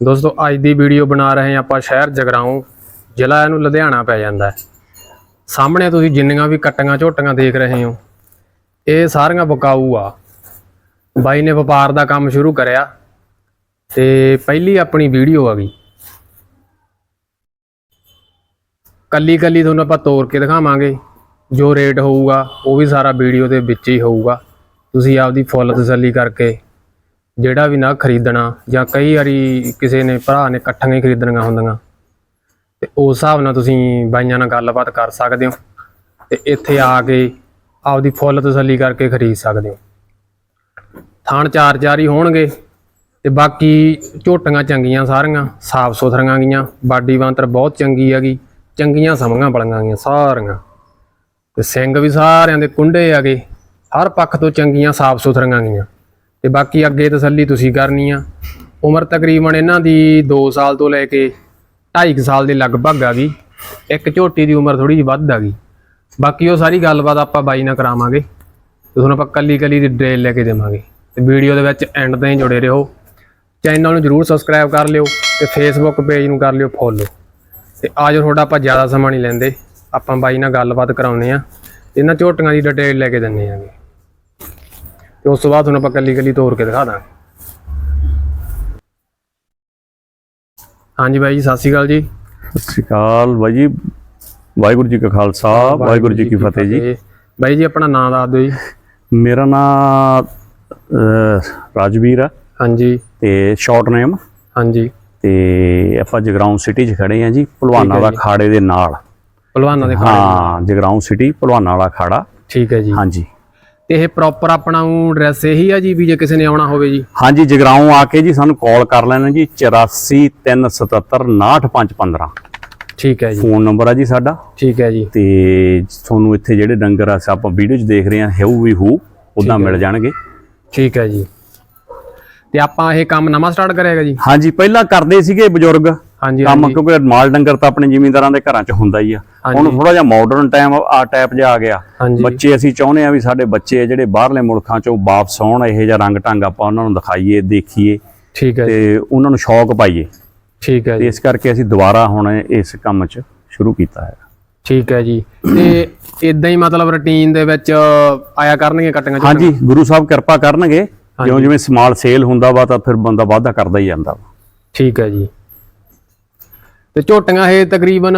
ਦੋਸਤੋ, ਅੱਜ ਦੀ ਵੀਡੀਓ ਬਣਾ ਰਹੇ ਆਪਾਂ ਸ਼ਹਿਰ ਜਗਰਾਉਂ, ਜ਼ਿਲ੍ਹਾ ਇਹਨੂੰ ਲੁਧਿਆਣਾ ਪੈ ਜਾਂਦਾ ਹੈ। ਸਾਹਮਣੇ ਤੁਸੀਂ ਜਿੰਨੀਆਂ ਵੀ ਕੱਟੀਆਂ ਝੋਟੀਆਂ ਦੇਖ ਰਹੇ ਹੋ, ਇਹ ਸਾਰੀਆਂ ਬਕਾਊ ਆ। ਬਾਈ ਨੇ ਵਪਾਰ ਦਾ ਕੰਮ ਸ਼ੁਰੂ ਕਰਿਆ ਤੇ ਪਹਿਲੀ ਆਪਣੀ ਵੀਡੀਓ ਆ ਗਈ। ਕੱਲੀ ਕੱਲੀ ਤੁਹਾਨੂੰ ਆਪਾਂ ਤੋੜ ਕੇ ਦਿਖਾਵਾਂਗੇ, ਜੋ ਰੇਟ ਹੋਊਗਾ, ਉਹ ਵੀ ਸਾਰਾ ਵੀਡੀਓ ਦੇ ਵਿੱਚ ਹੀ ਹੋਊਗਾ। ਤੁਸੀਂ ਆਪਦੀ ਫੁੱਲ ਤਸੱਲੀ ਕਰਕੇ ਜਿਹੜਾ ਵੀ ਨਾ ਖਰੀਦਣਾ ਜਾਂ ਕਈ ਵਾਰੀ ਕਿਸੇ ਨੇ ਭਰਾ ਨੇ ਇਕੱਠੀਆਂ ਹੀ ਖਰੀਦਣੀਆਂ ਹੁੰਦੀਆਂ, ਤੇ ਉਸ ਹਿਸਾਬ ਨਾਲ ਤੁਸੀਂ ਬਾਈਆਂ ਨਾਲ ਗੱਲਬਾਤ ਕਰ ਸਕਦੇ ਹੋ ਤੇ ਇੱਥੇ ਆ ਕੇ ਆਪਦੀ ਫੁੱਲ ਤਸੱਲੀ ਕਰਕੇ ਖਰੀਦ ਸਕਦੇ ਹੋ। ਥਾਣ ਚਾਰ ਚਾਰ ਹੀ ਹੋਣਗੇ ਤੇ ਬਾਕੀ ਝੋਟੀਆਂ ਚੰਗੀਆਂ ਸਾਰੀਆਂ, ਸਾਫ਼ ਸੁਥਰੀਆਂ ਗਈਆਂ, ਬਾਡੀ ਬਾਂਤਰ ਬਹੁਤ ਚੰਗੀ ਹੈਗੀ, ਚੰਗੀਆਂ ਸਮੀਆਂ ਬਲੀਆਂ ਗਈਆਂ ਸਾਰੀਆਂ। ਤੇ ਸਿੰਘ ਵੀ ਸਾਰਿਆਂ ਦੇ ਕੁੰਡੇ ਹੈਗੇ, ਹਰ ਪੱਖ ਤੋਂ ਚੰਗੀਆਂ, ਸਾਫ਼ ਸੁਥਰੀਆਂ ਗਈਆਂ। ਤੇ ਬਾਕੀ ਅੱਗੇ ਤਸੱਲੀ ਤੁਸੀਂ ਕਰਨੀ ਆ। ਉਮਰ ਤਕਰੀਬਨ ਇਹਨਾਂ ਦੀ 2 ਸਾਲ ਤੋਂ ਲੈ ਕੇ 2.5 ਸਾਲ ਦੇ ਲਗਭਗ ਆ ਗਈ। ਇੱਕ ਝੋਟੀ ਦੀ ਉਮਰ ਥੋੜੀ ਜਿਹੀ ਵੱਧ ਆ ਗਈ। ਬਾਕੀ ਉਹ ਸਾਰੀ ਗੱਲਬਾਤ ਆਪਾਂ ਬਾਈ ਨਾਲ ਕਰਾਵਾਂਗੇ ਤੇ ਤੁਹਾਨੂੰ ਆਪਾਂ ਕੱਲੀ ਕੱਲੀ ਦੀ ਡਿਟੇਲ ਲੈ ਕੇ ਦੇਵਾਂਗੇ। ਤੇ ਵੀਡੀਓ ਦੇ ਵਿੱਚ ਐਂਡ ਤਾਈਂ ਜੁੜੇ ਰਹੋ। ਚੈਨਲ ਨੂੰ ਜਰੂਰ ਸਬਸਕ੍ਰਾਈਬ ਕਰ ਲਿਓ ਤੇ ਫੇਸਬੁੱਕ ਪੇਜ ਨੂੰ ਕਰ ਲਿਓ ਫੋਲੋ ਤੇ ਆਜੋ ਤੁਹਾਡਾ ਆਪਾਂ ਜ਼ਿਆਦਾ ਸਮਾਂ ਨਹੀਂ ਲੈਂਦੇ। ਆਪਾਂ ਬਾਈ ਨਾਲ ਗੱਲਬਾਤ ਕਰਾਉਨੇ ਆ ਇਹਨਾਂ ਝੋਟੀਆਂ ਦੀ ਡਿਟੇਲ ਲੈ ਕੇ ਦਿੰਨੇ ਆਂਗੇ ਤੇ ਉਸ ਤੋਂ ਬਾਅਦ ਤੁਹਾਨੂੰ ਆਪਾਂ ਕੱਲੀ ਕੱਲੀ ਤੋੜ ਕੇ ਦਿਖਾ ਦਾਂਗੇ। ਹਾਂਜੀ ਬਾਈ ਜੀ ਸਤਿ ਸ਼੍ਰੀ ਅਕਾਲ ਜੀ। ਸਤਿ ਸ਼੍ਰੀ ਅਕਾਲ ਬਾਈ ਜੀ। ਵਾਹਿਗੁਰੂ ਜੀ ਕਾ ਖਾਲਸਾ ਵਾਹਿਗੁਰੂ ਜੀ ਕੀ ਫਤਿਹ ਜੀ। ਬਾਈ ਜੀ ਆਪਣਾ ਨਾਮ ਦੱਸ ਦਿਓ ਜੀ। ਮੇਰਾ ਨਾਮ ਰਾਜਵੀਰ ਆ। ਹਾਂਜੀ। ਤੇ ਸ਼ਾਰਟ ਨੇਮ ਹਾਂਜੀ। ਤੇ ਆਪਾਂ ਜਗਰਾਉਂ ਸਿਟੀ 'ਚ ਖੜੇ ਆ ਜੀ ਭਲਵਾਨਾਂ ਦਾ ਖਾੜੇ ਦੇ ਨਾਲ। ਪਹਿਲਵਾਨਾਂ ਦੇ ਖਾਣੇ ਹਾਂ ਜਗਰਾਉਂ ਸਿਟੀ ਭਲਵਾਨਾਂ ਵਾਲਾ ਖਾੜਾ। ਠੀਕ ਹੈ ਜੀ। ਹਾਂਜੀ। ਤੇ ਇਹ ਪ੍ਰੋਪਰ ਆਪਣਾ ਉਹ ਐਡਰੈਸ ਇਹੀ ਆ ਜੀ ਵੀ ਜੇ ਕਿਸੇ ਨੇ ਆਉਣਾ ਹੋਵੇ ਜੀ? ਹਾਂਜੀ ਜਗਰਾਉਂ ਆ ਕੇ ਜੀ ਸਾਨੂੰ ਕਾਲ ਕਰ ਲੈਣਾ ਜੀ 8437798515 ਠੀਕ ਹੈ ਜੀ। ਫੋਨ ਨੰਬਰ ਆ ਜੀ ਸਾਡਾ। ਠੀਕ ਹੈ ਜੀ। ਤੇ ਤੁਹਾਨੂੰ ਇੱਥੇ ਜਿਹੜੇ ਡੰਗਰ ਆ ਆਪਾਂ ਵੀਡੀਓ 'ਚ ਦੇਖ ਰਹੇ ਆ ਹੈਊ ਵੀ ਹੂ ਉਦਾਂ ਮਿਲ ਜਾਣਗੇ। ਠੀਕ ਹੈ ਜੀ। ਤੇ ਆਪਾਂ ਇਹ ਕੰਮ ਨਵਾਂ ਸਟਾਰਟ ਕਰਿਆਗਾ ਜੀ? ਹਾਂਜੀ ਪਹਿਲਾਂ ਕਰਦੇ ਸੀਗੇ ਬਜ਼ੁਰਗ। ਹਾਂਜੀ ਕੰਮ ਕਿਉਂਕਿ ਮਾਲ ਡੰਗਰ ਤਾਂ ਆਪਣੇ ਜ਼ਿਮੀਂਦਾਰਾਂ ਦੇ ਘਰਾਂ 'ਚ ਹੁੰਦਾ ਹੀ ਆ। ਹੁਣ ਥੋੜਾ ਜਿਹਾ ਮਾਡਰਨ ਟਾਈਮ ਆ ਟਾਈਪ ਜਿਹਾ ਆ ਗਿਆ। ਬੱਚੇ ਅਸੀਂ ਚਾਹੁੰਦੇ ਆ ਵੀ ਸਾਡੇ ਬੱਚੇ ਜਿਹੜੇ ਬਾਹਰਲੇ ਮੁਲਕਾਂ 'ਚੋਂ ਵਾਪਸ ਆਉਣ ਇਹੋ ਜਿਹਾ ਰੰਗ ਢੰਗ ਆਪਾਂ ਉਹਨਾਂ ਨੂੰ ਦਿਖਾਈਏ ਦੇਖੀਏ ਠੀਕ ਹੈ ਤੇ ਉਹਨਾਂ ਨੂੰ ਸ਼ੌਕ ਪਾਈਏ। ਠੀਕ ਹੈ ਜੀ। ਇਸ ਕਰਕੇ ਅਸੀਂ ਦੁਬਾਰਾ ਹੁਣ ਇਸ ਕੰਮ 'ਚ ਸ਼ੁਰੂ ਕੀਤਾ ਹੈ। ਠੀਕ ਹੈ ਜੀ। ਤੇ ਇਦਾਂ ਹੀ ਮਤਲਬ ਰੁਟੀਨ ਦੇ ਵਿੱਚ ਆਇਆ ਕਰਨਗੇ ਕਟੀਆਂ ਹਾਂਜੀ ਗੁਰੂ ਸਾਹਿਬ ਕਿਰਪਾ ਕਰਨਗੇ। ਜਿਉਂ ਜਿਵੇਂ ਸਮਾਲ ਸੇਲ ਹੁੰਦਾ ਵਾ ਤਾਂ ਫਿਰ ਬੰਦਾ ਵਾਧਾ ਕਰਦਾ ਹੀ ਜਾਂਦਾ ਵਾ। ਠੀਕ ਹੈ ਜੀ। ਤੇ ਝੋਟੀਆਂ ਇਹ ਤਕਰੀਬਨ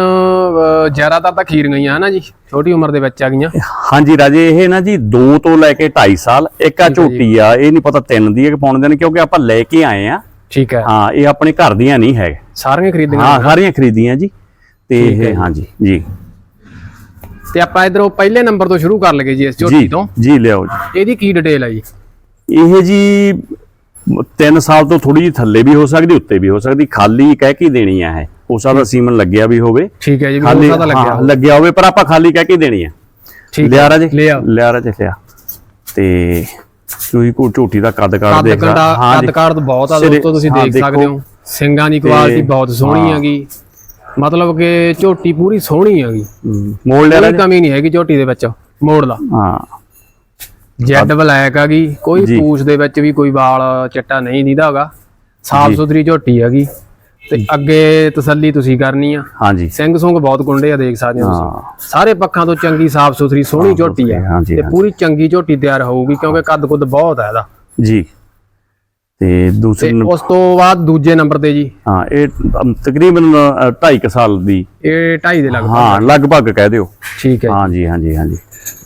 ਜ਼ਿਆਦਾਤਰ ਤਾਂ ਖੀਰੀਆਂ ਹੀ ਆ ਨਾ ਜੀ? ਛੋਟੀ ਉਮਰ ਦੇ ਵਿੱਚ ਆ ਗਈਆਂ। ਹਾਂਜੀ ਰਾਜੇ ਇਹ ਨਾ ਜੀ 2 ਤੋਂ ਲੈ ਕੇ 2.5 ਸਾਲ ਇੱਕ ਆ ਝੋਟੀ ਆ ਇਹ ਨਹੀਂ ਪਤਾ ਤਿੰਨ ਦੀ ਹੈ ਕਿ ਪੌਣ ਦੀ ਨੇ ਕਿਉਂਕਿ ਆਪਾਂ ਲੈ ਕੇ ਆਏ ਆ। ਠੀਕ ਹੈ। ਹਾਂ ਇਹ ਆਪਣੇ ਘਰ ਦੀਆਂ ਨਹੀਂ ਹੈ। ਸਾਰੀਆਂ ਖਰੀਦੀਆਂ ਹਾਂ ਸਾਰੀਆਂ ਖਰੀਦੀਆਂ ਜੀ। ਤੇ ਇਹ ਹਾਂਜੀ ਜੀ। ਤੇ ਆਪਾਂ ਇਧਰੋਂ ਪਹਿਲੇ ਨੰਬਰ ਤੋਂ ਸ਼ੁਰੂ ਕਰ ਲਗੇ ਜੀ ਇਸ ਝੋਟੀ ਤੋਂ। ਜੀ ਲਿਆਓ ਜੀ। ਇਹਦੀ ਕੀ ਡਿਟੇਲ ਹੈ ਜੀ? ਇਹ ਜੀ 3 ਸਾਲ ਤੋਂ ਥੋੜੀ ਜਿਹੀ ਥੱਲੇ ਵੀ ਹੋ ਸਕਦੀ ਉੱਤੇ ਵੀ ਹੋ ਸਕਦੀ ਖਾਲੀ ਕਹਿ ਕੇ ਦੇਣੀ ਆ ਇਹ। ਹੋ ਸਕਦਾ ਸੀਮਨ ਲੱਗਿਆ ਵੀ ਹੋਵੇ। ਠੀਕ ਹੈ ਜੀ ਤਾਂ ਲੱਗਿਆ ਹੋਵੇ। ਪਰ ਆਪਾਂ ਖਾਲੀ ਕਹਿ ਕੇ ਦੇਣੀ ਆ। ਠੀਕ ਲਿਆ ਰਾਜੇ? ਲਿਆ। ਰਾਜੇ ਲਿਆ। ਤੇ ਤੁਸੀਂ ਕੋ ਝੋਟੀ ਦਾ ਕੱਦ ਕਾੜ ਕੱਦ ਦੇਖ ਕੰਡਾ ਹਾਂ ਕੱਦ ਬਹੁਤ ਆ ਦੋਸਤੋ ਤੁਸੀਂ ਦੇਖ। ਸਕਦੇ ਹੋ। ਸਿੰਘਾਂ ਦੀ ਕੁਆਲਿਟੀ ਬਹੁਤ ਸੋਹਣੀ ਹੈਗੀ। ਮਤਲਬ ਕਿ ਝੋਟੀ ਪੂਰੀ ਸੋਹਣੀ ਹੈਗੀ। ਮੋੜ ਲਿਆ ਕੋਈ ਕਮੀ ਨਹੀਂ ਹੈਗੀ ਝੋਟੀ ਦੇ ਵਿੱਚ। ਮੋੜ ਲਾ। ਹਾਂ। ਜੈਡ ਬਲੈਕ ਹੈਗੀ ਕੋਈ ਜੀ। ਪੂਛ ਦੇ ਵਿੱਚ ਵੀ ਕੋਈ ਵਾਲ ਚਿੱਟਾ ਨਹੀਂ ਦੀਦਾ ਹੈਗਾ। ਸਾਫ਼ ਸੁਥਰੀ ਝੋਟੀ ਹੈਗੀ। ਤੇ ਅੱਗੇ ਤਸੱਲੀ ਤੁਸੀਂ ਕਰਨੀ ਆ। ਹਾਂਜੀ। ਸਿੰਘ ਸੁੰਗ ਬਹੁਤ ਕੁੰਡੇ ਆ ਦੇਖ ਸਕਦੇ ਹੋ ਹਾਂ। ਤੁਸੀਂ ਸਾਰੇ ਪੱਖਾਂ ਤੋਂ ਚੰਗੀ ਸਾਫ਼ ਸੁਥਰੀ ਸੋਹਣੀ ਝੋਟੀ ਆ। ਹਾਂਜੀ, ਤੇ। ਪੂਰੀ ਚੰਗੀ ਝੋਟੀ ਤਿਆਰ ਹੋਊਗੀ ਕਿਉਂਕਿ ਕੱਦ ਕੁੱਦ ਬਹੁਤ ਹੈ ਇਹਦਾ। ਜੀ। ਤੇ ਦੂਸਰੇ ਉਸ ਤੋਂ ਬਾਅਦ ਦੂਜੇ ਨੰਬਰ ਤੇ ਜੀ। ਹਾਂ ਇਹ ਤਕਰੀਬਨ 2.5 ਸਾਲ ਦੀ। ਇਹ 2.5 ਦੇ ਲਗਭਗ ਹਾਂ ਲਗਭਗ ਕਹਿ ਦਿਓ। ਠੀਕ ਹੈ ਹਾਂਜੀ ਹਾਂਜੀ ਹਾਂਜੀ।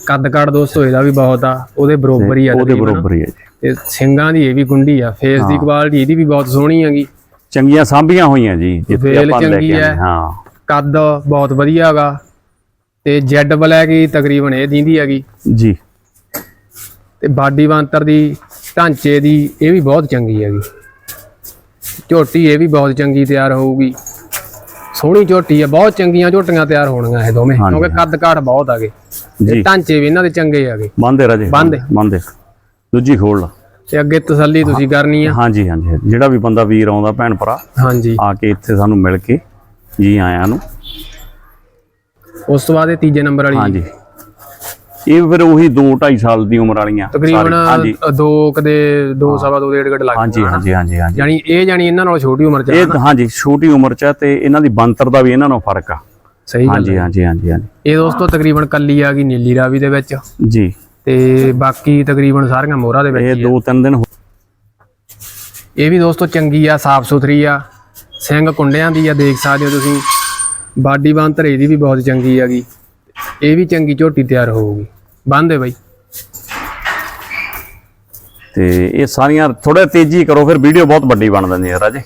ਕੱਦ ਕਾਠ ਦੋਸਤੋ ਇਹਦਾ ਵੀ ਬਹੁਤ ਆ ਉਹਦੇ ਬਰੋਬਰ ਹੀ ਆ ਉਹਦੇ। ਬਰੋਬਰ ਹੀ ਹੈ ਜੀ। ਤੇ ਸਿੰਘਾਂ ਦੀ ਇਹ ਵੀ ਗੁੰਡੀ ਆ ਫੇਸ ਦੀ ਕੁਆਲਿਟੀ ਇਹਦੀ ਵੀ ਬਹੁਤ ਸੋਹਣੀ ਹੈਗੀ। ਚੰਗੀਆਂ ਸਾਂਭੀਆਂ ਹੋਈਆਂ ਜੀ ਜਿੱਥੇ ਆਪਾਂ ਲੈ ਕੇ। ਆਏ ਹਾਂ। ਕੱਦ ਬਹੁਤ ਵਧੀਆ ਹੈਗਾ ਤੇ ਜੈਡ ਬਲੈਕ ਹੀ ਤਕਰੀਬਨ ਇਹ ਦਿੰਦੀ ਹੈਗੀ। ਜੀ। ਤੇ ਬਾਡੀ ਬਾਂਤਰ ਦੀ ਢਾਂਚੇ ਦੀ ਇਹ ਵੀ ਬਹੁਤ ਚੰਗੀ ਹੈਗੀ। ਝੋਟੀ ਇਹ ਵੀ ਬਹੁਤ ਚੰਗੀ ਤਿਆਰ ਹੋਊਗੀ। ਸੋਹਣੀ ਝੋਟੀ ਆ ਬਹੁਤ ਚੰਗੀਆਂ ਝੋਟੀਆਂ ਤਿਆਰ ਹੋਣਗੀਆਂ ਇਹ ਦੋਵੇਂ ਕਿਉਂਕਿ ਕੱਦ ਕਾਠ ਬਹੁਤ ਹੈਗੇ ਤੇ ਜੀ ਢਾਂਚੇ ਵੀ ਇਹਨਾਂ ਦੇ ਚੰਗੇ ਹੈਗੇ ਬੰਦੇ ਰਾਜੇ। ਬੰਦ। ਬੰਦੇ। ਦੂਜੀ ਖੋਲ ਲਾ। ਤੇ ਅੱਗੇ ਤਸੱਲੀ ਤੁਸੀਂ ਕਰਨੀ ਆ। ਹਾਂਜੀ ਹਾਂਜੀ ਹਾਂਜੀ। ਜਿਹੜਾ ਵੀ ਬੰਦਾ ਵੀਰ ਆਉਂਦਾ ਭੈਣ ਭਰਾ ਹਾਂਜੀ। ਆ ਕੇ ਇੱਥੇ ਸਾਨੂੰ ਮਿਲ ਕੇ ਜੀ ਆਇਆਂ ਨੂੰ। ਉਸ ਤੋਂ ਬਾਅਦ ਇਹ ਤੀਜੇ ਨੰਬਰ ਵਾਲੀ। ਹਾਂਜੀ। ਇਹ ਫਿਰ ਉਹੀ 2 2.5 ਸਾਲ ਦੀ ਉਮਰ ਵਾਲੀਆਂ ਤਕਰੀਬਨ ਸਾਰੀ- ਹਾਂਜੀ। ਅ, ਦੋ ਕਦੇ ਦੋ ਸਵਾ ਦੋ ਡੇਢ ਘੰਟੇ ਲੱਗ ਹਾਂਜੀ ਹਾਂਜੀ ਹਾਂਜੀ ਹਾਂਜੀ। ਜਾਨੀ ਇਹ ਜਾਨੀ ਇਹਨਾਂ ਨਾਲੋਂ ਛੋਟੀ ਉਮਰ ਚ ਆ ਇਹ ਹਾਂਜੀ ਛੋਟੀ ਉਮਰ ਚ ਹੈ ਤੇ ਇਹਨਾਂ ਦੀ ਬੰਤਰ ਦਾ ਵੀ ਇਹਨਾਂ ਨਾਲ ਫ਼ਰਕ ਆ। ਸਹੀ ਗੱਲ ਹਾਂਜੀ ਹੈ। ਹਾਂਜੀ ਹਾਂਜੀ ਹਾਂਜੀ। ਇਹ ਦੋਸਤੋ ਤਕਰੀਬਨ ਕੱਲੀ ਆ ਗਈ ਨੀਲੀ ਰਾਵੀ ਦੇ ਵਿੱਚ। ਜੀ। ਤੇ ਬਾਕੀ ਤਕਰੀਬਨ ਸਾਰੀਆਂ ਮੋਹਰਾਂ ਦੇ ਵਿੱਚ ਇਹ ਹੀ ਆ। ਦੋ ਤਿੰਨ ਦਿਨ ਹੋ- ਇਹ ਵੀ ਦੋਸਤੋ ਚੰਗੀ ਆ ਸਾਫ਼ ਸੁਥਰੀ ਆ। ਸਿੰਘ ਕੁੰਡਿਆਂ ਦੀ ਆ ਦੇਖ ਸਕਦੇ ਹੋ ਤੁਸੀਂ। ਬਾਡੀ ਬੰਤਰ ਇਹਦੀ ਵੀ ਬਹੁਤ ਚੰਗੀ ਹੈਗੀ। ਇਹ ਵੀ ਚੰਗੀ ਝੋਟੀ ਤਿਆਰ ਹੋਊਗੀ। ਬੰਦੇ ਬਾਈ। ਤੇ ਇਹ ਸਾਰੀਆਂ ਥੋੜਾ ਤੇਜ਼ੀ ਕਰੋ ਫਿਰ ਵੀਡੀਓ ਬਹੁਤ ਵੱਡੀ ਬਣ ਜਾਂਦੀ ਹੈ ਰਾਜੇ।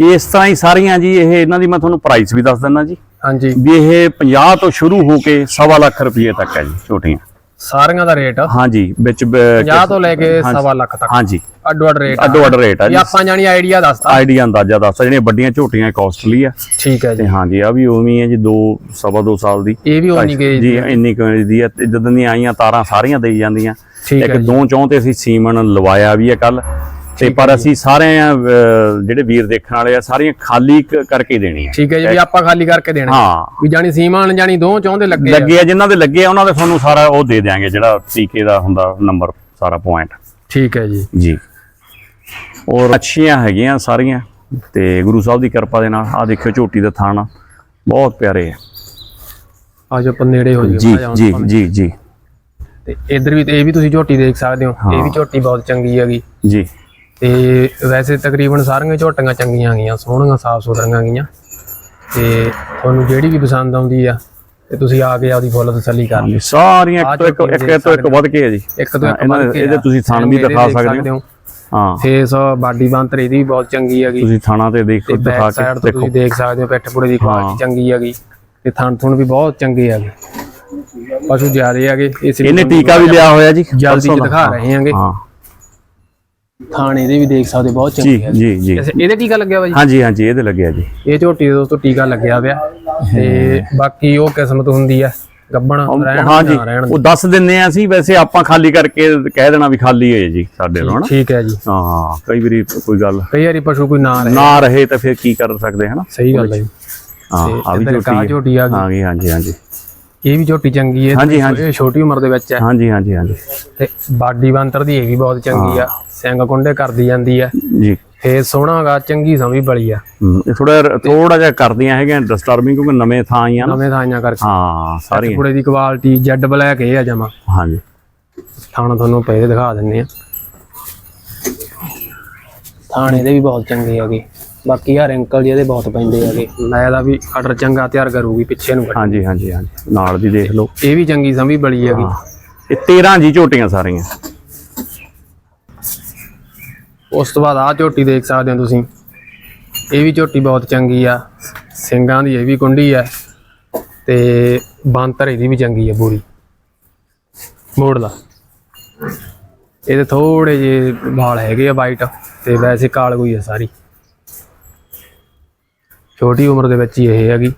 ਇਸ ਤਰ੍ਹਾਂ ਹੀ ਸਾਰੀਆਂ ਜੀ ਇਹ ਇਹਨਾਂ ਦੀ ਮੈਂ ਤੁਹਾਨੂੰ ਪ੍ਰਾਈਸ ਵੀ ਦੱਸ ਦਿੰਦਾ ਜੀ। ਹਾਂਜੀ। ਵੀ ਇਹ 50 ਤੋਂ ਸ਼ੁਰੂ ਹੋ ਕੇ ਸਵਾ ਲੱਖ ਰੁਪਏ ਤੱਕ ਹੈ ਜੀ ਛੋਟੀਆਂ। ਸਾਰੀਆਂ ਦਾ ਰੇਟ ਹਾਂਜੀ ਵਿੱਚ ਬ- 50 ਤੋਂ ਲੈ ਕੇ ਸਵਾ ਲੱਖ ਤੱਕ। ਹਾਂਜੀ। ਅੱਡੋ ਅੱਡ ਰੇਟ ਅੱਡੋ ਅੱਡ ਰੇਟ ਇਹ ਜੀ। ਆਪਾਂ ਜਾਣੀ ਆਈਡੀਆ ਦੱਸਤਾ। ਆਈਡੀਆ ਅੰਦਾਜ਼ਾ ਦੱਸਦਾ ਜਿਹੜੀਆਂ ਵੱਡੀਆਂ ਝੋਟੀਆਂ ਕਾਸਟਲੀ ਆ। ਠੀਕ ਹੈ ਜੀ। ਤੇ ਹਾਂਜੀ ਆ ਵੀ ਉਵੇਂ ਹੀ ਜੀ 2 ਸਵਾ 2 ਸਾਲ ਦੀ ਇਹ ਵੀ ਉਨੀ ਗਈ ਜੀ ਇੰਨੀ ਕੁ ਦੀ ਤੇ ਜਦੋਂ ਦੀਆਂ ਆਈਆਂ ਤਾਰਾਂ ਸਾਰੀਆਂ ਦੇਈ ਜਾਂਦੀਆਂ। ਇੱਕ ਦੋ ਚੌਂ ਤੇ ਅਸੀਂ ਸੀਮਨ ਲਵਾਇਆ ਵੀ ਹੈ ਕੱਲ ਤੇ ਪਰ ਅਸੀਂ ਸਾਰੇ ਅਹ, ਜਿਹੜੇ ਵੀਰ ਦੇਖਣ ਵਾਲੇ ਆ ਸਾਰੀਆਂ ਖਾਲੀ ਕਰਕੇ ਦੇਣੀਆਂ ਠੀਕ ਹੈ ਜੀ ਵੀ ਆਪਾਂ ਖਾਲੀ ਕਰਕੇ ਦੇਣਾ ਹਾਂ। ਵੀ ਜਾਣੀ ਸੀਮਾਨ ਜਾਣੀ ਦੋ ਚਾਹੁੰਦੇ ਲੱਗੇ। ਲੱਗੇ ਆ ਜਿਨ੍ਹਾਂ ਦੇ ਲੱਗੇ ਆ ਉਹਨਾਂ ਦੇ ਤੁਹਾਨੂੰ ਸਾਰਾ ਉਹ ਦੇ ਦਿਆਂਗੇ ਜਿਹੜਾ ਟੀਕੇ ਦਾ ਹੁੰਦਾ ਨੰਬਰ ਸਾਰਾ ਪੁਆਇੰਟ ਠੀਕ ਹੈ ਜੀ। ਜੀ। ਔਰ ਅੱਛੀਆਂ ਹੈਗੀਆਂ ਸਾਰੀਆਂ ਤੇ ਗੁਰੂ ਸਾਹਿਬ ਦੀ ਕਿਰਪਾ ਦੇ ਨਾਲ ਆ ਦੇਖਿਓ ਝੋਟੀ ਦਾ ਥਾਣਾ ਬਹੁਤ ਪਿਆਰੇ ਹੈ ਆ ਜੋ ਆਪਾਂ ਨੇੜੇ ਹੋ ਜੀ ਜੀ ਜੀ ਜੀ। ਤੇ ਇਧਰ ਵੀ ਤੇ ਇਹ ਵੀ ਤੁਸੀਂ ਝੋਟੀ ਦੇਖ ਸਕਦੇ ਹੋ ਇਹ ਵੀ ਝੋਟੀ ਬਹੁਤ ਚੰਗੀ ਹੈਗੀ। ਜੀ। ਤੇ ਵੈਸੇ ਤਕਰੀਬਨ ਸਾਰੀਆਂ ਝੋਟੀਆਂ ਚੰਗੀਆਂ ਗਈਆਂ ਸੋਹਣੀਆਂ ਸਾਫ਼ ਸੁਥਰੀਆਂ ਗਈਆਂ। ਤੇ ਤੁਹਾਨੂੰ ਜਿਹੜੀ ਵੀ ਪਸੰਦ ਆਉਂਦੀ ਆ ਤੇ ਤੁਸੀਂ ਆ ਕੇ ਆਪਦੀ ਫੁੱਲ ਤਸੱਲੀ ਕਰ ਲਿਓ। ਸਾਰੀਆਂ ਇੱਕ ਤੋਂ ਇੱਕ ਇੱਕ ਤੋਂ ਇੱਕ ਵੱਧ ਕੇ ਹੈ ਜੀ। ਇੱਕ ਤੋਂ ਇੱਕ ਵੱਧ ਕੇ ਇਹਦੇ ਆ। ਤੁਸੀਂ ਥਣ ਵੀ ਦਿਖਾ ਸਕਦੇ ਹੋ। ਹਾਂ। ਫੇਸ ਬਾਡੀ ਬੰਤਰ ਇਹਦੀ ਵੀ ਬਹੁਤ ਚੰਗੀ ਹੈਗੀ। ਤੁਸੀਂ ਥਾਣਾ ਤੇ ਦੇਖ ਤੇ ਦਿਖਾ ਕੇ ਦੇਖੋ। ਤੁਸੀਂ ਦੇਖ ਸਕਦੇ ਹੋ ਪਿੱਠ ਪੁੜੇ ਦੀ ਕੁਆਲਿਟੀ ਚੰਗੀ ਹੈਗੀ। ਤੇ ਥਣ ਥੁਣ ਵੀ ਬਹੁਤ ਚੰਗੇ ਹੈਗੇ। ਪਸ਼ੂ ਜ਼ਿਆਦੇ ਹੈਗੇ ਇਸ ਲਈ ਇਹਨੇ ਟੀਕਾ ਵੀ ਲਿਆ ਹੋਇਆ ਜੀ ਜਲਦੀ। ਦਿਖਾ ਰਹੇ ਹਾਂਗੇ। ਹਾਂ। ਥਾਣ ਇਹਦੇ ਵੀ ਦੇਖ ਸਕਦੇ ਹੋ, ਬਹੁਤ ਚੰਗੇ ਹੈਗੇ ਜੀ। ਜੀ ਅੱਛਾ, ਇਹਦੇ ਟੀਕਾ ਲੱਗਿਆ ਵਾ ਜੀ ਹਾਂਜੀ ਹਾਂਜੀ ਇਹਦੇ ਲੱਗਿਆ ਜੀ। ਇਹ ਝੋਟੀ ਦੇ ਦੋਸਤੋ ਟੀਕਾ ਲੱਗਿਆ ਪਿਆ ਤੇ ਬਾਕੀ ਉਹ ਕਿਸਮਤ ਹੁੰਦੀ ਹੈ ਗੱਬਣ ਰਹਿਣ ਹਾਂਜੀ ਉਹ ਦੱਸ ਦਿੰਨੇ ਆ ਅਸੀਂ ਵੈਸੇ ਆਪਾਂ ਖਾਲੀ ਕਰਕੇ ਕਹਿ ਦੇਣਾ ਵੀ ਖਾਲੀ ਹੈ ਜੀ ਸਾਡੇ ਨਾਲ ਹਨਾ? ਠੀਕ ਹੈ ਜੀ। ਹਾਂ ਕਈ ਵਾਰੀ ਕੋਈ ਗੱਲ ਕਈ ਵਾਰੀ ਪਸ਼ੂ ਕੋਈ ਨਾ ਰਹੇ। ਨਾ ਰਹੇ ਤਾਂ ਫਿਰ ਕੀ ਕਰ ਸਕਦੇ ਹਨਾ? ਸਹੀ ਗੱਲ ਹੈ ਜੀ। ਹਾਂ ਆ ਵੀ ਝੋਟੀ ਆ ਗਈ। ਹਾਂ ਜੀ ਹਾਂਜੀ ਹਾਂਜੀ। ਇਹ ਵੀ ਝੋਟੀ ਚੰਗੀ ਹੈ ਹਾਂਜੀ, ਹਾਂਜੀ। ਇਹ ਛੋਟੀ ਉਮਰ ਦੇ ਵਿੱਚ ਹੈ। ਹਾਂਜੀ ਹਾਂਜੀ ਹਾਂਜੀ। ਤੇ ਬਾਡੀ ਬੰਤਰ ਦੀ ਇਹ ਵੀ ਬਹੁਤ ਚੰਗੀ ਆ। ਸਿੰਘ ਕੁੰਡੇ ਕਰਦੀ ਜਾਂਦੀ ਹੈ ਜੀ। ਫੇਸ ਸੋਹਣਾਗਾ ਚੰਗੀ ਸਮੀ ਬਲੀ ਆ। ਇਹ ਥੋੜਾ ਥੋੜਾ ਜਿਹਾ ਕਰਦੀਆਂ ਹੈਗੀਆਂ ਡਿਸਟਰਬਿੰਗ ਕਿਉਂਕਿ ਨਵੇਂ ਥਾਂ ਆਈਆਂ ਨਵੇਂ ਥਾਈਆਂ ਕਰਕੇ। ਹਾਂ ਸਾਰੀਆਂ। ਕੁੜੇ ਦੀ ਕੁਆਲਿਟੀ ਜੈਡ ਬਲੈਕ ਇਹ ਆ ਜਮਾ। ਹਾਂਜੀ। ਥਾਣਾ ਤੁਹਾਨੂੰ ਪਹਿਲੇ ਦਿਖਾ ਦਿੰਨੇ ਆ। ਥਾਣੇ ਦੇ ਵੀ ਬਹੁਤ ਚੰਗੇ ਹੈਗੇ ਬਾਕੀ ਆ ਰਿੰਕਲ ਜਿਹਦੇ ਬਹੁਤ ਪੈਂਦੇ ਹੈਗੇ ਮੈਂ ਦਾ ਵੀ ਆਰਡਰ ਚੰਗਾ ਤਿਆਰ ਕਰੂਗੀ ਪਿੱਛੇ ਨੂੰ ਹਾਂਜੀ ਹਾਂਜੀ ਹਾਂਜੀ। ਨਾਲ ਦੀ ਦੇਖ ਲਓ। ਇਹ ਵੀ ਚੰਗੀ ਸਮੀ ਬਲੀ ਹੈਗੀ ਇਹ 13 ਜੀ ਝੋਟੀਆਂ ਸਾਰੀਆਂ। ਉਸ ਤੋਂ ਬਾਅਦ ਆ ਝੋਟੀ ਦੇਖ ਸਕਦੇ ਹੋ ਤੁਸੀਂ। ਇਹ ਵੀ ਝੋਟੀ ਬਹੁਤ ਚੰਗੀ ਆ। ਸਿੰਘਾਂ ਦੀ ਇਹ ਵੀ ਕੁੰਡੀ ਆ। ਤੇ ਬਾਂਤਰ ਇਹਦੀ ਵੀ ਚੰਗੀ ਆ ਪੂਰੀ। ਮੋੜ ਲਾ। ਇਹਦੇ ਥੋੜੇ ਜੇ ਵਾਲ ਹੈਗੇ ਆ ਵਾਈਟ ਤੇ ਵੈਸੇ ਕਾਲ ਕੋਈ ਆ ਸਾਰੀ। ਛੋਟੀ ਉਮਰ ਦੇ ਵਿੱਚ ਹੀ ਇਹ ਹੈਗੀ।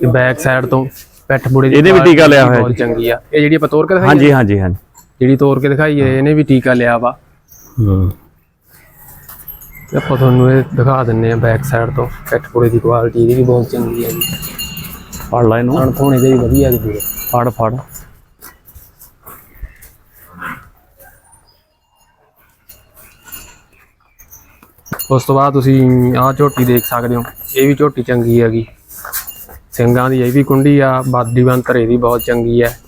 ਤੇ ਬੈਕ ਸਾਈਡ ਤੋਂ ਪਿੱਠ ਬੁੜੇ ਦੀ ਇਹਦੇ ਵੀ ਟੀਕਾ ਲਿਆ ਹੋਇਆ ਬਹੁਤ ਚੰਗੀ ਆ। ਇਹ ਜਿਹੜੀ ਆਪਾਂ ਤੋੜ ਕੇ ਦਿਖਾਈ ਹਾਂਜੀ ਹਾਂਜੀ ਹਾਂਜੀ। ਜਿਹੜੀ ਤੋੜ ਕੇ ਦਿਖਾਈ ਹੈ ਇਹਨੇ ਵੀ ਟੀਕਾ ਲਿਆ ਵਾ। ਤੇ ਆਪਾਂ ਤੁਹਾਨੂੰ ਇਹ ਦਿਖਾ ਦਿੰਨੇ ਆ ਬੈਕ ਸਾਈਡ ਤੋਂ। ਕੈਟਪੋੜੇ ਦੀ ਕੁਆਲਿਟੀ ਇਹਦੀ ਵੀ ਬਹੁਤ ਚੰਗੀ ਹੈ ਜੀ। ਫੜ ਲੈ ਇਹਨੂੰ। ਹਣ ਥੋਣੇ ਦੇ ਵੀ ਵਧੀਆ ਜੀ ਫੜ ਫੜ। ਉਸ ਤੋਂ ਬਾਅਦ ਤੁਸੀਂ ਆਹ ਝੋਟੀ ਦੇਖ ਸਕਦੇ ਹੋ, ਇਹ ਵੀ ਝੋਟੀ ਚੰਗੀ ਹੈਗੀ। ਸਿੰਘਾਂ ਦੀ ਇਹ ਵੀ ਕੁੰਡੀ ਆ, ਬਾਦੀ ਬੰਤਰ ਇਹਦੀ ਬਹੁਤ ਚੰਗੀ ਹੈ।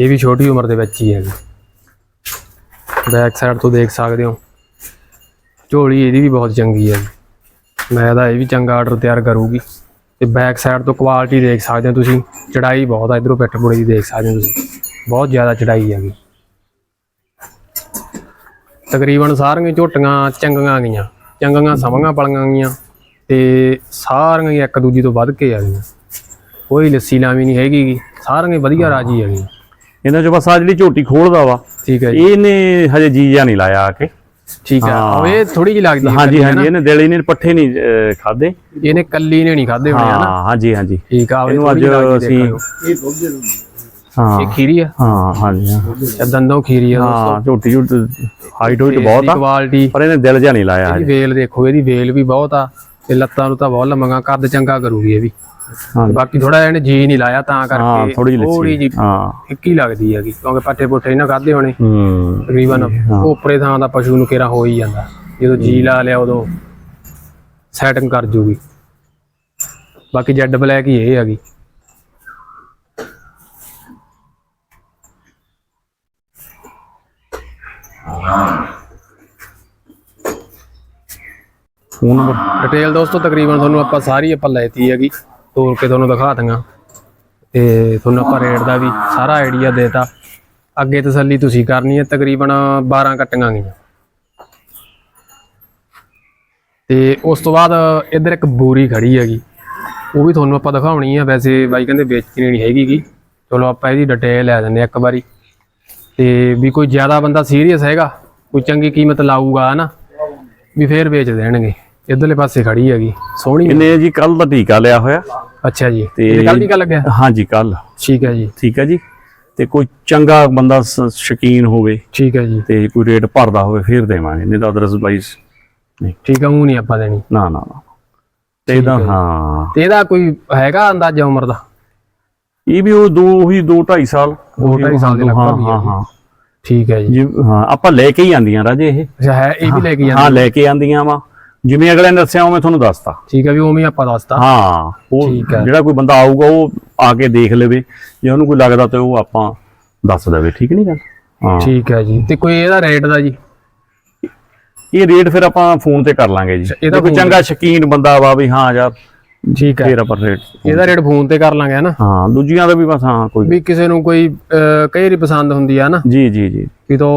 ਇਹ ਵੀ ਛੋਟੀ ਉਮਰ ਦੇ ਵਿੱਚ ਹੀ ਹੈਗੀ। ਬੈਕ ਸਾਈਡ ਤੋਂ ਦੇਖ ਸਕਦੇ ਹੋ, ਝੋਲੀ ਇਹਦੀ ਵੀ ਬਹੁਤ ਚੰਗੀ ਹੈ ਮੈਂ ਦਾ ਇਹ ਵੀ ਚੰਗਾ ਆਰਡਰ ਤਿਆਰ ਕਰੂਗੀ। ਤੇ ਬੈਕ ਸਾਈਡ ਤੋਂ ਕੁਆਲਿਟੀ ਦੇਖ ਸਕਦੇ ਹੋ ਤੁਸੀਂ, ਚੜਾਈ ਬਹੁਤ ਆ, ਇਧਰੋਂ ਪਿੱਠ ਪੁੜੇ ਦੀ ਦੇਖ ਸਕਦੇ ਹੋ ਤੁਸੀਂ। ਬਹੁਤ ਜ਼ਿਆਦਾ ਚੜਾਈ ਹੈਗੀ। ਤਕਰੀਬਨ ਸਾਰੀਆਂ ਝੋਟੀਆਂ ਚੰਗੀਆਂ ਗਈਆਂ। ਚੰਗੀਆਂ ਸਮਾਂਆਂ ਪਲੀਆਂ ਗਈਆਂ ਤੇ ਸਾਰੀਆਂ ਹੀ ਇੱਕ ਦੂਜੀ ਤੋਂ ਵੱਧ ਕੇ ਆ ਗਈਆਂ। ਕੋਈ ਲੱਸੀ ਲਾਵੀ ਨਹੀਂ ਹੈਗੀ। ਸਾਰੀਆਂ ਹੀ ਵਧੀਆ ਰਾਜੀ ਹੈਗੀਆਂ ਇਹਨਾਂ ਚ ਬਸ ਆ ਜਿਹੜੀ ਝੋਟੀ ਖੋਲਦਾ ਵਾ ਠੀਕ ਹੈ ਜੀ। ਇਹਨੇ ਹਜੇ ਜੀ ਜਾਂ ਨਹੀਂ ਲਾਇਆ ਆ ਕੇ। ਠੀਕ ਹੈ ਹਾਂ। ਉਹ ਇਹ ਥੋੜੀ ਜਿਹੀ ਲੱਗਦੀ ਹੈ ਹਾਂਜੀ ਹਾਂਜੀ ਇਹਨੇ ਦਿਲ ਇਹਨੇ ਪੱਠੇ ਨਹੀਂ ਖਾਦੇ ਇਹਨੇ ਕੱਲੀ ਨੇ ਨਹੀਂ ਖਾਦੇ ਹੋਣੇ ਹਨਾ ਹਾਂ ਹਾਂਜੀ ਹਾਂਜੀ। ਠੀਕ ਆ ਇਹਨੂੰ ਅੱਜ ਅਸੀਂ ਹਾਂ। ਇਹ ਖੀਰੀ ਆ? ਹਾਂ ਹਾਂਜੀ ਹਾਂ। ਇਹ ਦੰਦੋਂ ਖੀਰੀ ਆ ਹਾਂ ਝੋਟੀ ਝੋਟੀ ਹਾਈਟ ਹੋਈਟ ਬਹੁਤ ਆ। ਕੁਆਲਿਟੀ ਪਰ ਇਹਨੇ ਦਿਲ ਜਾਂ ਨਹੀਂ ਲਾਇਆ ਇਹਦੀ ਹਜੇ। ਵੇਲ ਦੇਖੋ ਇਹਦੀ ਵੇਲ ਵੀ ਬਹੁਤ ਆ ਤੇ ਲੱਤਾਂ ਨੂੰ ਤਾਂ ਬਹੁਤ ਲੰਮੀਆਂ ਕੱਦ ਚੰਗਾ ਕਰੂਗੀ ਇਹ ਵੀ। ਹਾਂ ਬਾਕੀ ਥੋੜਾ ਇਹਨੇ ਜੀ ਨਹੀਂ ਲਾਇਆ ਤਾਂ ਹਾਂ ਕਰਕੇ ਥੋੜੀ ਜਿਹੀ ਥੋੜੀ ਲੱਸੀ ਜੀ ਹਾਂ। ਫਿੱਕੀ ਲੱਗਦੀ ਹੈਗੀ ਕਿਉਂਕਿ ਪੱਠੇ ਪੁੱਠੇ ਇਹਨਾਂ ਖਾਦੇ ਹੋਣੇ। ਹੂੰ ਤਕਰੀਬਨ ਉਪਰੇ ਥਾਂ ਦਾ ਪਸ਼ੂ ਨੂੰ ਕਿਹੜਾ ਹੋ ਹੀ ਜਾਂਦਾ। ਜਦੋਂ ਜੀ ਲਾ ਲਿਆ ਉਦੋਂ ਸੈਟਿੰਗ ਕਰ ਜੂਗੀ। ਬਾਕੀ ਜੈਡ ਬਲੈਕ ਹੀ ਇਹ ਹੈਗੀ। ਫੋਨ ਨੰਬਰ ਡਿਟੇਲ ਦੋਸਤੋ, ਤਕਰੀਬਨ ਤੁਹਾਨੂੰ ਆਪਾਂ ਸਾਰੀ ਆਪਾਂ ਲੈਤੀ ਹੈਗੀ। ਤੋਲ ਕੇ ਤੁਹਾਨੂੰ ਦਿਖਾ ਦਾਂਗਾ ਤੇ ਤੁਹਾਨੂੰ ਆਪਾਂ ਰੇਟ ਦਾ ਵੀ ਸਾਰਾ ਆਈਡੀਆ ਦੇਤਾ। ਅੱਗੇ ਤਸੱਲੀ ਤੁਸੀਂ ਕਰਨੀ ਹੈ, ਤਕਰੀਬਨ 12 ਕੱਟੀਆਂ ਗਈਆਂ। ਤੇ ਉਸ ਤੋਂ ਬਾਅਦ ਇੱਧਰ ਇੱਕ ਬੋਰੀ ਖੜੀ ਹੈਗੀ। ਉਹ ਵੀ ਤੁਹਾਨੂੰ ਆਪਾਂ ਦਿਖਾਉਣੀ ਆ ਵੈਸੇ ਬਾਈ ਕਹਿੰਦੇ ਵੇਚਣੀ ਨਹੀਂ ਹੈਗੀਗੀ ਚਲੋ ਆਪਾਂ ਇਹਦੀ ਡਿਟੇਲ ਲੈ ਦਿੰਦੇ ਹਾਂ ਇੱਕ ਵਾਰੀ। ਤੇ ਵੀ ਕੋਈ ਜ਼ਿਆਦਾ ਬੰਦਾ ਸੀਰੀਅਸ ਹੈਗਾ ਕੋਈ ਚੰਗੀ ਕੀਮਤ ਲਾਊਗਾ ਹਨਾ? ਵੀ ਫੇਰ ਵੇਚ ਦੇਣਗੇ। ਇਧਰਲੇ ਪਾਸੇ ਖੜੀ ਹੈਗੀ ਸੋਹਣੀ ਇਹਨੇ ਜੀ ਕੱਲ ਦਾ ਟੀਕਾ ਲਿਆ ਹੋਇਆ। ਅੱਛਾ ਜੀ। ਤੇ- ਕੱਲ ਗੱਲ ਲੱਗਿਆ? ਹਾਂਜੀ ਕੱਲ ਠੀਕ ਹੈ ਜੀ। ਠੀਕ ਹੈ ਜੀ। ਤੇ ਕੋਈ ਚੰਗਾ ਬੰਦਾ ਸ਼ੌਕੀਨ ਹੋਵੇ ਠੀਕ ਹੈ ਜੀ। ਤੇ ਕੋਈ ਰੇਟ ਭਰਦਾ ਹੋਵੇ ਫਿਰ ਦੇਵਾਂਗੇ। ਨਹੀਂ ਤਾਂ ਅਦਰਵਾਈਜ਼ ਨਹੀਂ। ਠੀਕ ਹੈ ਉਹ ਨਹੀਂ ਆਪਾਂ ਦੇਣੀ। ਨਾ ਨਾ ਤੇ ਇਹਦਾ ਹਾਂ। ਤੇ ਇਹਦਾ ਕੋਈ ਹੈਗਾ ਅੰਦਾਜ਼ਾ ਉਮਰ ਦਾ? ਇਹ ਵੀ ਉਹ ਦੋ ਉਹੀ 2 2.5 ਸਾਲ ਦੋ ਢਾਈ ਸਾਲ ਦੇ ਹਾਂ ਲਗਭਗ ਹੀ ਹਾਂ ਹੈ ਹਾਂ। ਠੀਕ ਹੈ ਜੀ। ਹਾਂ ਆਪਾਂ ਲੈ ਕੇ ਹੀ ਆਂਦੀਆਂ ਰਾਜੇ ਇਹ। ਅੱਛਾ ਹੈ ਇਹ ਵੀ ਲੈ ਕੇ ਹਾਂ ਜਾਂਦੇ ਲੈ ਕੇ ਆਂਦੀਆਂ ਵਾ। ਜਿਵੇਂ ਅਗਲੇ ਨੇ ਦੱਸਿਆ ਉਵੇਂ ਤੁਹਾਨੂੰ ਦੱਸਤਾ। ਠੀਕ ਹੈ ਵੀ ਉਵੇਂ ਹੀ ਆਪਾਂ ਦੱਸਤਾ। ਹਾਂ ਉਹ ਹੈ। ਜਿਹੜਾ ਕੋਈ ਬੰਦਾ ਆਊਗਾ ਉਹ ਆ ਕੇ ਦੇਖ ਲਵੇ। ਜੇ ਉਹਨੂੰ ਕੋਈ ਲੱਗਦਾ ਤੇ ਉਹ ਆਪਾਂ ਦੱਸ ਦੇਵੇ ਠੀਕ ਨਹੀਂ ਗੱਲ? ਹਾਂ। ਠੀਕ ਹੈ ਜੀ। ਤੇ ਕੋਈ ਇਹਦਾ ਰੇਟ ਦਾ ਜੀ? ਇਹ ਰੇਟ ਫਿਰ ਆਪਾਂ ਫੋਨ ਤੇ ਕਰ ਲਾਂਗੇ ਜੀ। ਇਹਦਾ ਕੋਈ ਚੰਗਾ ਸ਼ਕੀਨ ਬੰਦਾ ਵਾ ਵੀ ਹਾਂ ਯਾਰ ਠੀਕ ਹੈ। ਫਿਰ ਆਪਾਂ ਰੇਟ ਇਹਦਾ ਰੇਟ ਫੋਨ ਤੇ ਕਰ ਲਾਂਗੇ ਹਨਾ? ਹਾਂ ਦੂਜੀਆਂ ਦਾ ਵੀ ਬਸ ਹਾਂ ਕੋਈ ਵੀ ਕਿਸੇ ਨੂੰ ਕੋਈ ਕਈ ਵਾਰੀ ਪਸੰਦ ਹੁੰਦੀ ਆ ਨਾ ਜੀ ਜੀ ਜੀ। ਵੀ ਤੋਂ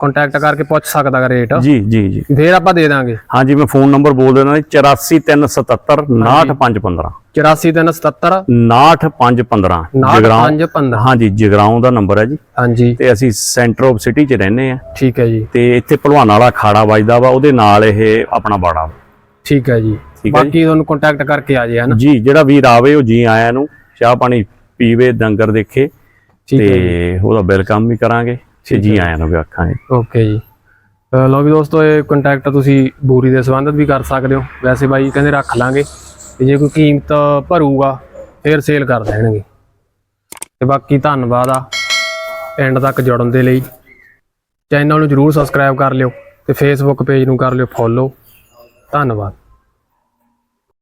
ਕੰਟੈਕਟ ਕਰਕੇ ਪੁੱਛ ਸਕਦਾ ਹੈ ਰੇਟ ਜੀ ਜੀ ਜੀ। ਫੇਰ ਆਪਾਂ ਦੇ ਦਾਂਗੇ। ਹਾਂ ਜੀ ਮੈਂ ਫੋਨ ਨੰਬਰ ਬੋਲ ਦੇਣਾ 84377 69515 84377 69515 ਜਗਰਾਉਂ 955 ਹਾਂਜੀ ਜਗਰਾਉਂ ਦਾ ਨੰਬਰ ਹੈ ਜੀ। ਹਾਂਜੀ। ਤੇ ਅਸੀਂ ਸੈਂਟਰ ਆਫ ਸਿਟੀ 'ਚ ਰਹਿੰਦੇ ਆ ਠੀਕ ਹੈ ਜੀ। ਤੇ ਇੱਥੇ ਭਲਵਾਨ ਵਾਲਾ ਖਾੜਾ ਵੱਜਦਾ ਵਾ ਉਹਦੇ ਨਾਲ ਇਹ ਆਪਣਾ ਬਾੜਾ। ਠੀਕ ਹੈ ਜੀ। ਠੀਕ ਹੈ ਜੀ। ਬਾਕੀ ਤੁਹਾਨੂੰ ਕੰਟੈਕਟ ਕਰਕੇ ਆ ਜੇ ਹਨਾ ਜੀ ਜਿਹੜਾ ਵੀਰ ਆਵੇ ਉਹ ਜੀ ਆਇਆਂ ਨੂੰ ਚਾਹ ਪਾਣੀ ਪੀਵੇ ਡੰਗਰ ਦੇਖੇ ਤੇ ਉਹਦਾ ਵੈਲਕਮ ਵੀ ਕਰਾਂਗੇ ਤੇ ਜੀ ਆਇਆਂ ਨੂੰ ਵੀ ਆਖਾਂਗੇ। ਓਕੇ ਜੀ। ਲਓ ਵੀ ਦੋਸਤੋ ਇਹ ਕੰਟੈਕਟ ਤੁਸੀਂ ਬੂਰੀ ਦੇ ਸੰਬੰਧਤ ਵੀ ਕਰ ਸਕਦੇ ਹੋ। ਵੈਸੇ ਬਾਈ ਕਹਿੰਦੇ ਰੱਖ ਲਾਂਗੇ ਤੇ ਜੇ ਕੋਈ ਕੀਮਤ ਭਰੂਗਾ ਫਿਰ ਸੇਲ ਕਰ ਦੇਣਗੇ। ਤੇ ਬਾਕੀ ਧੰਨਵਾਦ ਆ ਐਂਡ ਤੱਕ ਜੁੜਨ ਦੇ ਲਈ। ਚੈਨਲ ਨੂੰ ਜਰੂਰ ਸਬਸਕ੍ਰਾਈਬ ਕਰ ਲਿਓ ਤੇ ਫੇਸਬੁੱਕ ਪੇਜ ਨੂੰ ਕਰ ਲਿਓ ਫੋਲੋ ਧੰਨਵਾਦ।